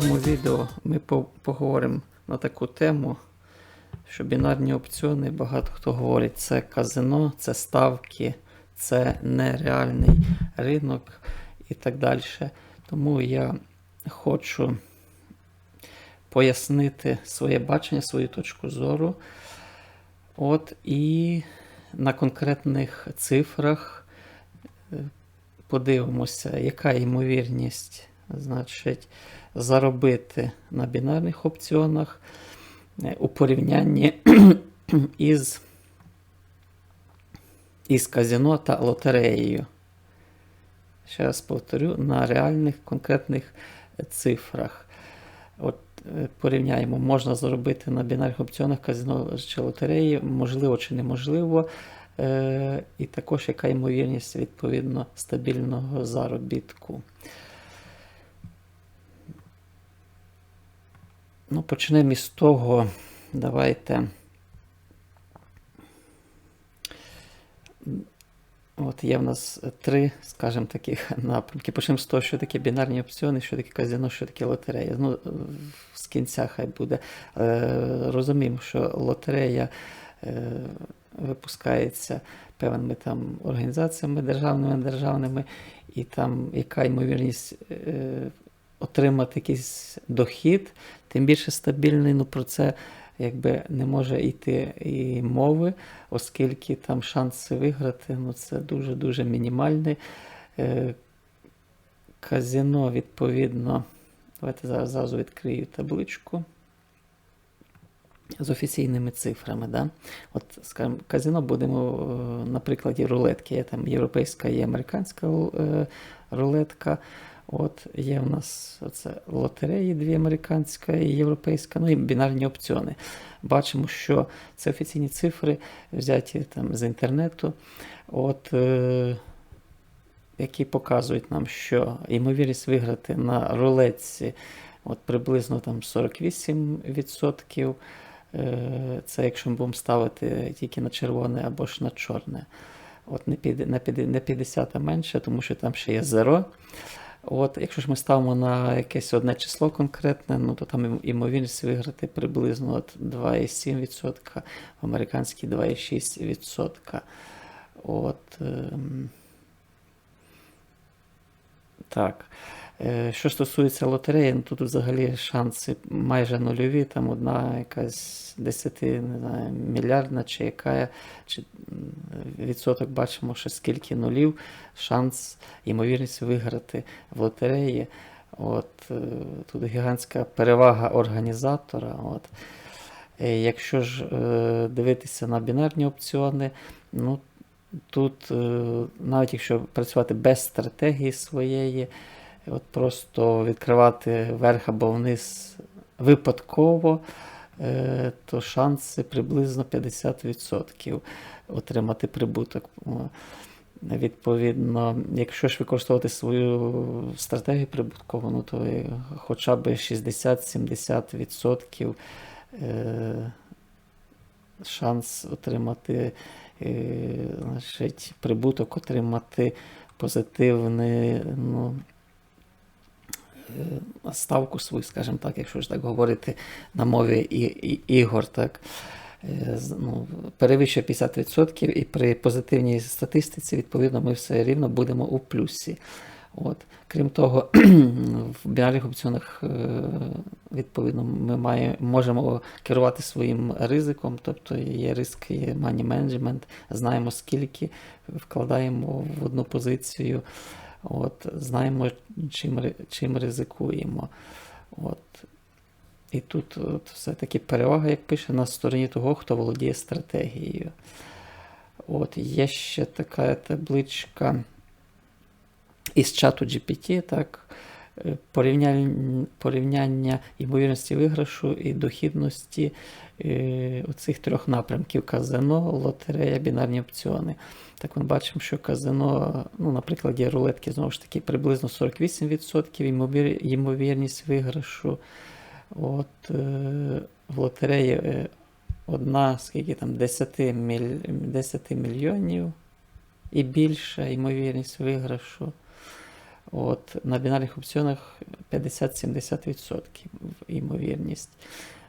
цьому відео ми поговоримо на таку тему, що бінарні опціони, багато хто говорить, це казино, це ставки, це нереальний ринок і так далі. Тому я хочу пояснити своє бачення, свою точку зору. От і на конкретних цифрах е, подивимося, яка ймовірність, значить, заробити на бінарних опціонах е, у порівнянні із, із казино та лотереєю. Ще раз повторю, на реальних конкретних цифрах. От е, порівняємо, можна заробити на бінарних опціонах казино чи лотереї, можливо чи неможливо. Е, і також яка ймовірність відповідно стабільного заробітку. Ну, почнемо із того, давайте. От є в нас три, скажімо, таких напрямки. Почнемо з того, що таке бінарні опціони, що таке казино, що таке лотерея. Ну, з кінця хай буде. Е, розуміємо, що лотерея е, випускається певними там організаціями державними, державними, і там яка ймовірність е, отримати якийсь дохід, тим більше стабільний. Ну про це якби не може йти і мови, оскільки там шанси виграти ну це дуже-дуже мінімальні. Е, казино, відповідно, давайте зараз зразу відкрию табличку. З офіційними цифрами. Да? От, скажімо, казино будемо е, на прикладі рулетки. Є там європейська і американська е, рулетка. От Є у нас оце лотереї, дві американська і європейська, ну і бінарні опціони. Бачимо, що це офіційні цифри, взяті там з інтернету, от, е, які показують нам, що ймовірність виграти на рулетці от приблизно там 48%. Е, Це якщо ми будемо ставити тільки на червоне або ж на чорне. От Не 50, а менше, тому що там ще є зеро. От, Якщо ж ми ставимо на якесь одне число конкретне, ну то там імовірність виграти приблизно от 2,7%, в американській 2,6%. От, ем, Так. Е, що стосується лотереї, ну тут взагалі шанси майже нульові, там одна якась 10 не знаю, мільярдна чи яка чи відсоток бачимо, що скільки нулів, шанс, ймовірність виграти в лотереї. От, е, Тут гігантська перевага організатора. От. Е, якщо ж дивитися на бінарні опціони, ну тут навіть якщо працювати без стратегії своєї, От Просто відкривати вверх або вниз випадково, е, то шанси приблизно 50% отримати прибуток. Відповідно, якщо ж використовувати свою стратегію прибуткову, ну, то хоча б 60-70% е, шанс отримати е, значить, прибуток, отримати позитивний. ну, Е, ставку свою, скажімо так, якщо ж так говорити на мові і, і, ігор, так, е, ну, перевищує 50%, і при позитивній статистиці, відповідно, ми все рівно будемо у плюсі. От. Крім того, в бінарних опціонах, е, відповідно, ми має, можемо керувати своїм ризиком, тобто є риск, є money management, знаємо, скільки вкладаємо в одну позицію. От, Знаємо, чим чим ризикуємо. От. І тут от, все-таки перевага, як пише, на стороні того, хто володіє стратегією. От, Є ще така табличка із чату GPT, так, порівняння порівняння ймовірності виграшу і дохідності е, оцих трьох напрямків: казино, лотерея, бінарні опціони. Так ми бачимо, що казино, ну, наприклад, є рулетки знову ж таки приблизно 48% ймовірність виграшу. От, е, В лотереї е, одна, скільки там, 10 міль... 10 мільйонів і більша ймовірність виграшу. От, на бінарних опціонах 50-70% ймовірність.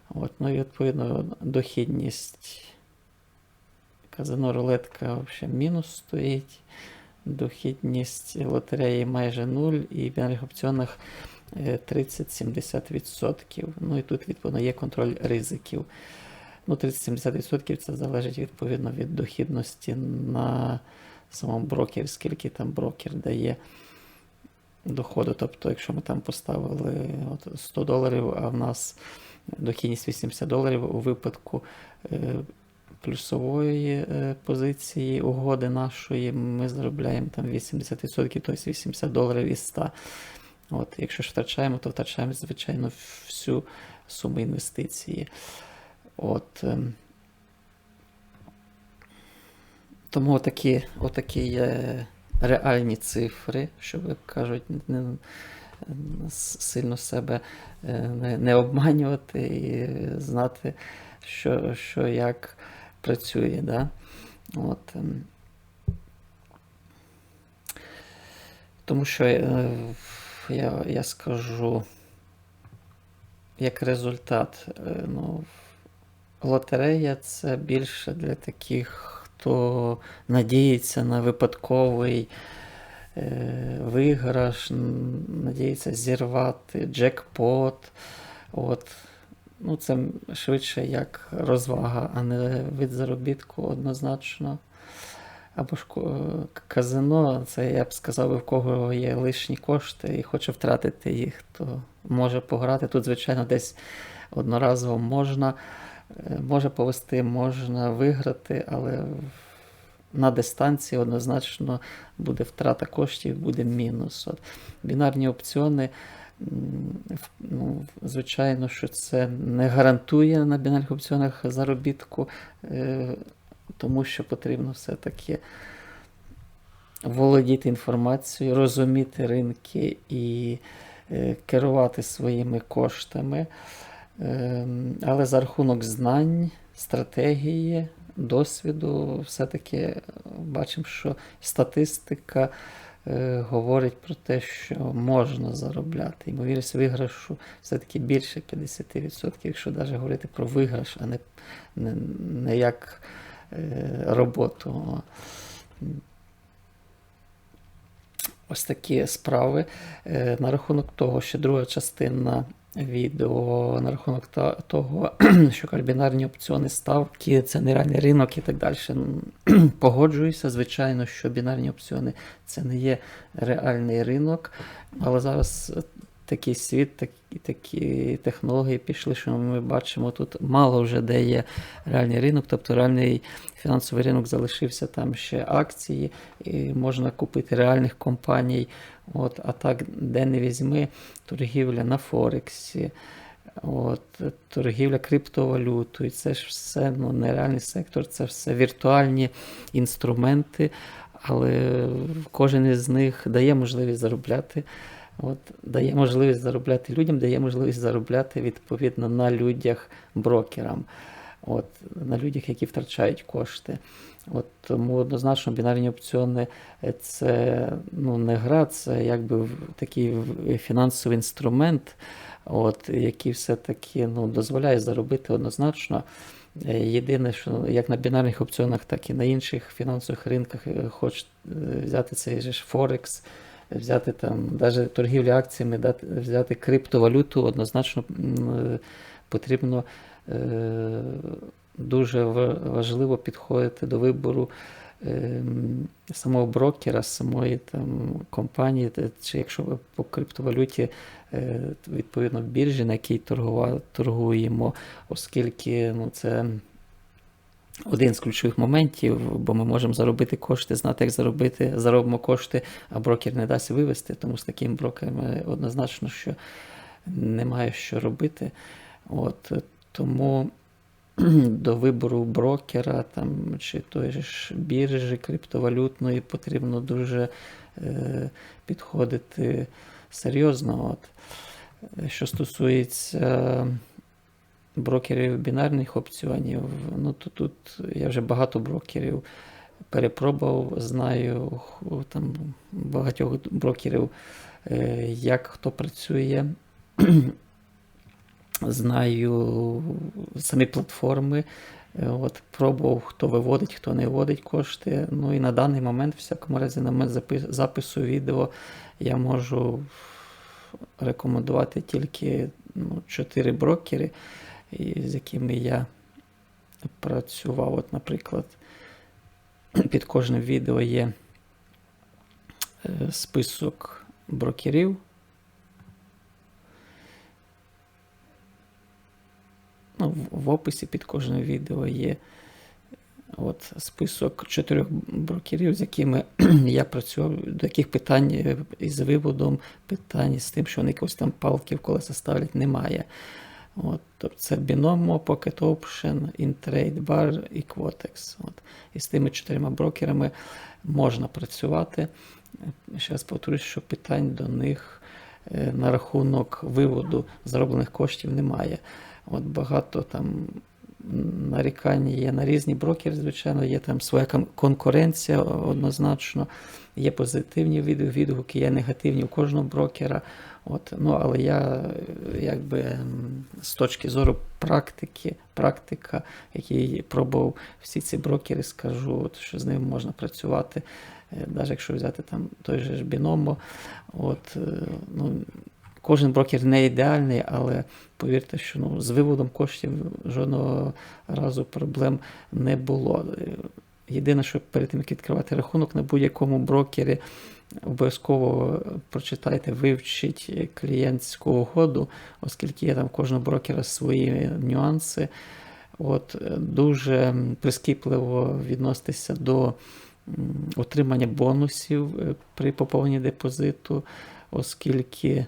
От, ну і відповідно дохідність. Казино рулетка взагалі мінус стоїть. Дохідність лотереї майже 0, і в бінарних опціонах е, 30-70%. Ну і тут, відповідно, є контроль ризиків. Ну, 30-70% це залежить відповідно від дохідності на самому брокері, скільки там брокер дає доходу. Тобто, якщо ми там поставили от 100 доларів, а в нас дохідність 80 доларів у випадку е, плюсової е, позиції угоди нашої, ми заробляємо там 80%, тобто 80 доларів із 100. От, якщо ж втрачаємо, то втрачаємо, звичайно, всю суму інвестиції. От, ем, тому отакі, отакі є реальні цифри, що як кажуть, не- сильно себе е, не, не обманювати і знати, що, що як працює. Да? От, ем. Тому що е, я, я скажу, як результат, е, ну, лотерея це більше для таких, хто надіється на випадковий е, виграш, надіється зірвати джекпот. От. Ну, це швидше як розвага, а не вид заробітку однозначно. Або ж казино, це я б сказав, в кого є лишні кошти і хоче втратити їх, то може пограти. Тут, звичайно, десь одноразово можна, може повести, можна виграти, але на дистанції однозначно буде втрата коштів, буде мінус. От. Бінарні опціони, ну, звичайно, що це не гарантує на бінарних опціонах заробітку, е, тому що потрібно все-таки володіти інформацією, розуміти ринки і е, керувати своїми коштами. Ем, Але за рахунок знань, стратегії, досвіду, все-таки бачимо, що статистика е, говорить про те, що можна заробляти. Ймовірність виграшу все-таки більше 50%, якщо навіть говорити про виграш, а не, не, не як е, роботу. Ось такі справи. Е, На рахунок того, що друга частина відео, на рахунок того, що карбінарні опціони ставки, це нереальний ринок і так далі. Погоджуюся, звичайно, що бінарні опціони це не є реальний ринок, але зараз такий світ, такі, такі технології пішли, що ми бачимо тут мало вже де є реальний ринок, тобто реальний фінансовий ринок залишився там ще акції, і можна купити реальних компаній. От, а так, де не візьми, торгівля на Форексі, от, торгівля криптовалютою, це ж все ну, нереальний сектор, це все віртуальні інструменти, але кожен із них дає можливість заробляти. От, дає можливість заробляти людям, дає можливість заробляти відповідно на людях брокерам, от, на людях, які втрачають кошти. От, тому однозначно бінарні опціони е, це ну, не гра, це якби такий фінансовий інструмент, от, який все-таки ну, дозволяє заробити однозначно. Е, Єдине, що як на бінарних опціонах, так і на інших фінансових ринках, е, хоч взяти цей же Форекс, взяти там навіть торгівлю акціями, взяти криптовалюту, однозначно потрібно дуже важливо підходити до вибору ем, самого брокера, самої там компанії, чи якщо ви по криптовалюті, е, відповідно біржі, на якій торгуємо, оскільки ну, це один з ключових моментів, бо ми можемо заробити кошти, знати, як заробити, заробимо кошти, а брокер не дасть вивести. Тому з таким брокером е, однозначно, що немає що робити. От, е, тому до вибору брокера там, чи тої ж біржі криптовалютної потрібно дуже е, підходити серйозно. От. Е, Що стосується брокерів бінарних опціонів, ну то тут я вже багато брокерів перепробував, знаю там багатьох брокерів е, як хто працює. Знаю самі платформи. Е, От, пробував, хто виводить, хто не виводить кошти. Ну і на даний момент, в всякому разі, на момент запису відео я можу рекомендувати тільки ну, 4 брокери, з якими я працював. От, наприклад, під кожним відео є е, список брокерів. Ну, в- описі під кожним відео є от, список чотирьох брокерів, з якими я працював, до яких питань е, із виводом, питань з тим, що вони якось там палки в колеса ставлять, немає. От, тобто це Binomo, Pocket Option, InTrade Bar і Quotex. От. І з тими чотирма брокерами можна працювати. Ще раз повторюсь, що питань до них е, на рахунок виводу зароблених коштів немає. От багато там нарікань є на різні брокери, звичайно, є там своя конкуренція однозначно, є позитивні відгуки, є негативні у кожного брокера. От, ну, але я е, якби з точки зору практики, практика, який пробував всі ці брокери, скажу, от, що з ними можна працювати. Навіть якщо взяти там той же ж Binomo, от, е, ну, кожен брокер не ідеальний, але повірте, що ну, з виводом коштів жодного разу проблем не було. Єдине, що перед тим, як відкривати рахунок на будь-якому брокері, обов'язково прочитайте, вивчіть клієнтську угоду, оскільки є там кожного брокера свої нюанси. От, дуже прискіпливо відноситися до отримання бонусів е, при поповненні депозиту, оскільки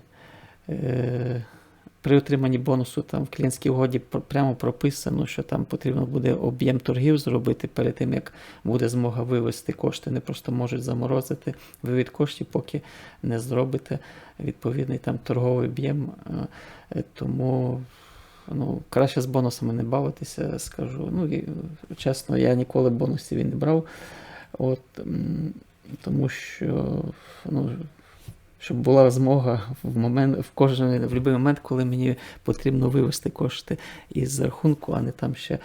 при отриманні бонусу там в клієнтській угоді прямо прописано, що там потрібно буде об'єм торгів зробити перед тим, як буде змога вивести кошти. Не просто можуть заморозити вивід коштів, поки не зробите відповідний там торговий об'єм. Е, е, Тому ну, краще з бонусами не бавитися, скажу. Ну, і, чесно, я ніколи бонусів і не брав. От, тому що ну, щоб була змога в момент, в кожен в будь-який момент, коли мені потрібно вивести кошти із рахунку, а не там ще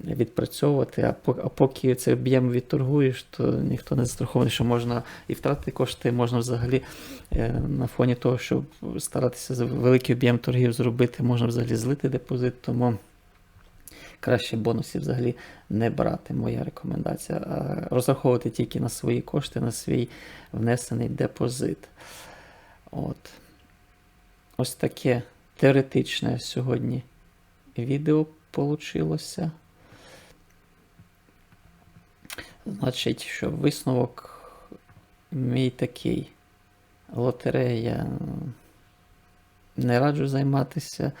відпрацьовувати. А а поки цей об'єм відторгуєш, то ніхто не застрахований, що можна і втратити кошти, можна взагалі е, на фоні того, щоб старатися за великий об'єм торгів зробити, можна взагалі злити депозит. Тому краще бонусів взагалі не брати. Моя рекомендація. А розраховувати тільки на свої кошти, на свій внесений депозит. От. Ось таке теоретичне сьогодні відео получилося. Значить, що висновок мій такий. Лотерея не раджу займатися.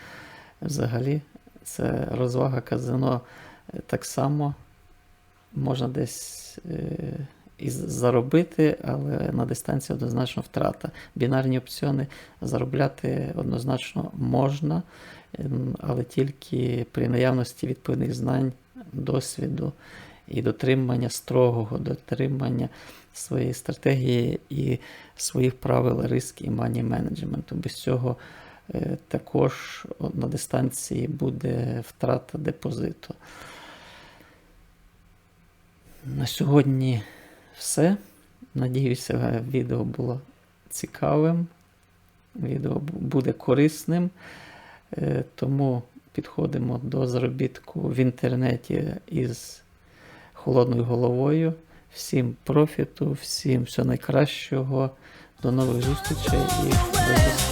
Взагалі, це розвага казино е, так само можна десь е, і заробити, але на дистанції однозначно втрата. Бінарні опціони заробляти однозначно можна, ем, але тільки при наявності відповідних знань, досвіду і дотримання строгого дотримання своєї стратегії і своїх правил риск і мані менеджменту. Без цього також на дистанції буде втрата депозиту. На сьогодні все. Надіюся, відео було цікавим. Відео буде корисним. Е, Тому підходимо до заробітку в інтернеті із холодною головою. Всім профіту, всім всього найкращого. До нових зустрічей і до зустрічі.